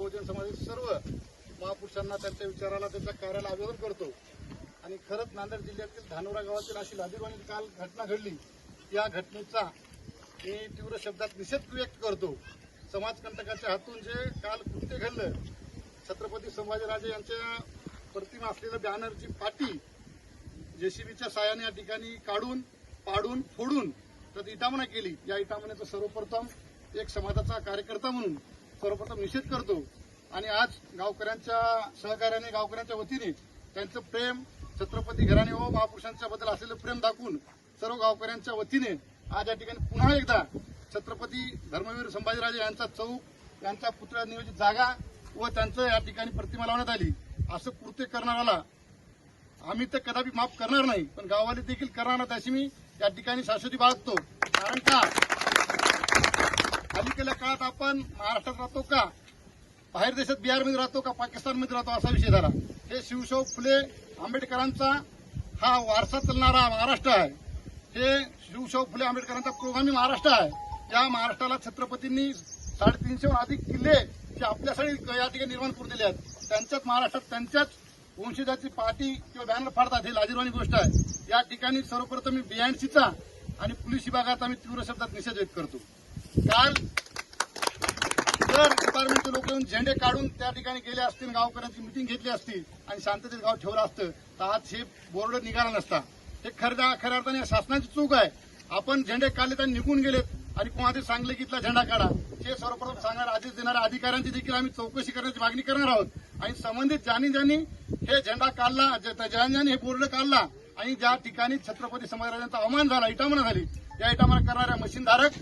बहुजन समाजातील सर्व महापुरुषांना त्यांच्या विचाराला त्यांच्या कार्याला अभिवादन करतो. आणि खरंच नांदेड जिल्ह्यातील धानोरा गावातील अशी लादीवाणी काल घटना घडली. या घटनेचा मी तीव्र शब्दात निषेध व्यक्त करतो. समाजकंटकाच्या हातून जे काल कृत्य घडलं छत्रपती संभाजीराजे यांच्या प्रतिमा असलेल्या बॅनरची पाटी जेसीबीच्या साहाय्याने या ठिकाणी काढून पाडून फोडून तर इटामणा केली. या इटामण्याचा सर्वप्रथम एक समाजाचा कार्यकर्ता म्हणून सर्वप्रथम निषेध करतो. आणि आज गावकऱ्यांच्या सहकार्याने गावकऱ्यांच्या वतीने त्यांचं प्रेम छत्रपती घराणे व महापुरुषांच्या बद्दल असलेलं प्रेम दाखवून सर्व गावकऱ्यांच्या वतीने आज या ठिकाणी पुन्हा एकदा छत्रपती धर्मवीर संभाजीराजे यांचा चौक यांच्या पुतळा नियोजित जागा व त्यांचं या ठिकाणी प्रतिमा लावण्यात आली. असं कृत्य करणाऱ्याला आम्ही तर कदापि माफ करणार नाही पण गाववाले देखील करणार नाही अशी मी या ठिकाणी शाश्वती बाळगतो. कारण का? अलीकडल्या काळात आपण महाराष्ट्रात राहतो का? बाहेर देशात बिहारमध्ये राहतो का? पाकिस्तानमध्ये राहतो असा विषय झाला. हे शिवशाहू फुले आंबेडकरांचा हा वारसा चालणारा महाराष्ट्र आहे. हे शिवशाहू फुले आंबेडकरांचा प्रोग्रामी महाराष्ट्र आहे. या महाराष्ट्राला छत्रपतींनी साडेतीनशेहून अधिक किल्ले जे आपल्यासाठी या ठिकाणी निर्माण करून दिले आहेत. त्यांच्याच महाराष्ट्रात त्यांच्याच वंशजाची पार्टी किंवा बॅनर फाडतात हे लाजीरवाणी गोष्ट आहे. या ठिकाणी सर्वप्रथम मी बीएनसीचा आणि पोलीस विभागाचा मी तीव्र शब्दात निषेध व्यक्त करतो. काल इतर डिपार्टमेंटचे लोक येऊन झेंडे काढून त्या ठिकाणी गेले असतील गावकऱ्यांची मिटिंग घेतली असती आणि शांततेत गाव ठेवलं असतं तर आज हे बोर्ड निघाला नसता. हे खरं खऱ्या अर्थाने शासनाची चूक आहे. आपण झेंडे काढले त्यांनी निघून गेलेत आणि कोणाचे सांगले की इथला झेंडा काढा. हे सर्वप्रथम सांगणारे आदेश देणाऱ्या अधिकाऱ्यांची देखील आम्ही चौकशी करण्याची मागणी करणार आहोत. आणि संबंधित ज्यांनी ज्यांनी हे झेंडा काढला ज्यांनी ज्यांनी हे बोर्ड काढला आणि ज्या ठिकाणी छत्रपती संभाजीराजांचा अवमान झाला इटामना झाली या इटामना करणाऱ्या मशीनधारक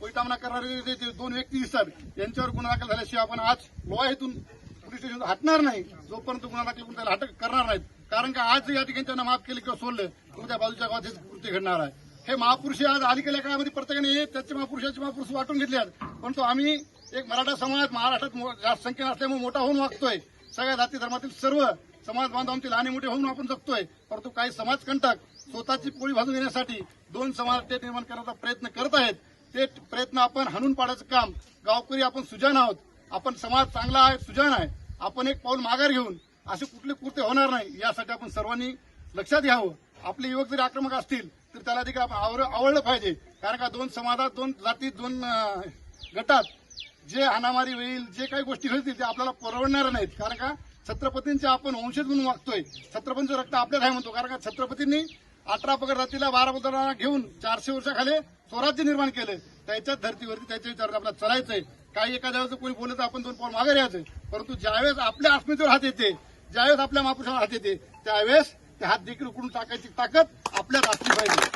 व करणारे जे दोन व्यक्ती दिसतात यांच्यावर गुन्हा दाखल झाल्याशिवाय आपण आज लोहा इथून पोलीस स्टेशन हटणार नाही. जोपर्यंत गुन्हा दाखल करून त्याला अटक करणार नाहीत. कारण का आज या ठिकाणी त्यांना माफ केले किंवा सोडलं उद्या बाजूच्या गावात हेच कृत्य घडणार आहे. हे महापुरुष आज अलीकडल्या काळामध्ये प्रत्येकाने हे त्याचे महापुरुषाचे महापुरुष वाटून घेतले आहेत परंतु आम्ही एक मराठा समाज महाराष्ट्रात जास्त संख्येने असल्यामुळे मोठा होऊन वागतोय. सगळ्या जाती धर्मातील सर्व समाज बांधवांतील लहान मोठे होऊन आपण जगतोय. परंतु काही समाजकंटक स्वतःची पोळी भाजून घेण्यासाठी दोन समाज ते निर्माण करण्याचा प्रयत्न करत आहेत. ते प्रयत्न आपण हाणून पाडायचं काम. गावकरी आपण सुजान आहोत. आपण समाज चांगला आहे सुजान आहे. आपण एक पाऊल माघार घेऊन असे कुठले कृत्य होणार नाही यासाठी आपण सर्वांनी लक्षात घ्यावं. आपले युवक जरी आक्रमक असतील तर त्याला देखील आपण आवर- आवडलं पाहिजे. कारण का दोन समाजात दोन जातीत दोन गटात जे हाणामारी होईल जे काही गोष्टी होतील ते आपल्याला परवडणार नाहीत. कारण का छत्रपतींचे आपण वंशज म्हणून वागतोय. छत्रपतींचं रक्त आपल्यात आहे म्हणतो. कारण का छत्रपतींनी अठरा पगड जातीला बारा पगडांना घेऊन चारशे वर्षाखाली स्वराज्य निर्माण केलं. त्याच्याच धर्तीवरती त्याच्या विचारात आपल्याला चालायचंय. काही एखाद्या वेळेस कोणी बोलत आपण दोन पाऊल मागे यायचं परंतु ज्यावेळेस आपल्या अस्मितेवर हात येते ज्यावेळेस आपल्या महापुरुषावर हात येते त्यावेळेस ते हात देखील उकडून टाकायची ताकद आपल्यात असली पाहिजे.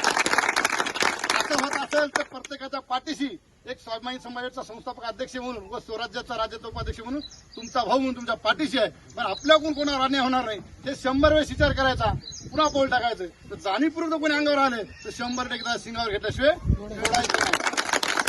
असं होत असेल तर प्रत्येकाच्या पाठीशी एक स्वाभिमानी समाजाचा संस्थापक अध्यक्ष म्हणून व स्वराज्याचा राज्याचा उपाध्यक्ष म्हणून तुमचा भाऊ म्हणून तुमच्या पाठीशी आहे. पण आपल्याकडून कोणावर अन्याय होणार नाही? हे शंभर वेळेस विचार करायचा. पुन्हा पाऊल टाकायचं. तर जाणीवपूर्वक कोणी अंगावर आले तर शंभर एकदा सिंगावर घेतल्याशिवाय सोडायचं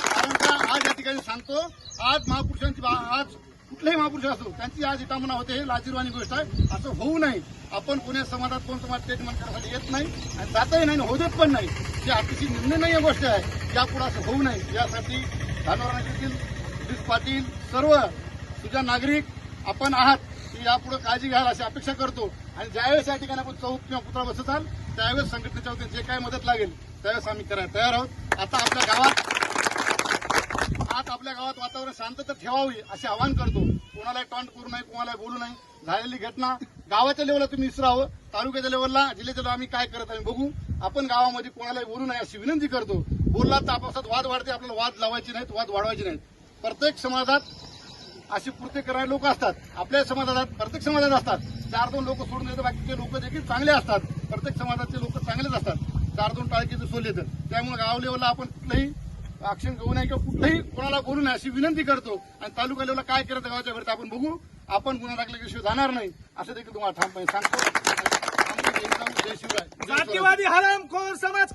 कारण का आज या ठिकाणी सांगतो आज महापुरुषांची बा- आज कुठलेही महापुरुष असो त्यांची आज इटामना होते हे लाजीरवाणी गोष्ट आहे. असं होऊ नये आपण पुण्या समाजात कोण समाज स्टेटमेंट करण्यासाठी येत नाही आणि जातही नाही आणि होऊ देत पण नाही. ही अतिशय निर्णय गोष्ट आहे. यापुढे असं होऊ नये यासाठी धानोरा नगरीतील पोलीस पाटील सर्व तुझ्या नागरिक आपण आहात. की यापुढे काळजी घ्याल अशी अपेक्षा करतो. आणि ज्यावेळेस या ठिकाणी आपण चौक किंवा पुतळा बसताल त्यावेळेस संघटनेच्या वतीने जे काय मदत लागेल त्यावेळेस आम्ही करायला तयार आहोत. आता आपल्या गावात आज आपल्या गावात वातावरण शांतता ठेवावी असे आवाहन करतो. कोणाला टॉन्ट करू नये कोणाला बोलू नये. झालेली घटना गावाच्या लेवलला तुम्ही विसरावं. तालुक्याच्या लेवलला जिल्ह्याच्या लेवल आम्ही काय करत आम्ही बघू. आपण गावामध्ये कोणालाही बोलू नये अशी विनंती करतो. बोलला तर आपापसात वाद वाढते आपल्याला वाद लावायचे नाहीत वाद वाढवायचे नाहीत. प्रत्येक समाजात अशी कृत्य करणारे लोक असतात. आपल्या समाजात प्रत्येक समाजात असतात. चार दोन लोक सोडून देतात बाकीचे लोक देखील चांगले असतात. प्रत्येक समाजाचे लोक चांगलेच असतात. चार दोन टाळकीचे सोडले तर त्यामुळे गाव लेवलला आपण कुठलंही आक्षण घेऊ नये किंवा कुठलंही कोणाला बोलू नये अशी विनंती करतो. आणि तालुका लेवलला काय करत गावाच्या घरात आपण बघू. आपण गुन्हा दाखल्याशिवाय जाणार नाही. असं देखील तुम्हाला ठामपणे सांगतो. जय शिवराय जातीवादी हरामखोर समाज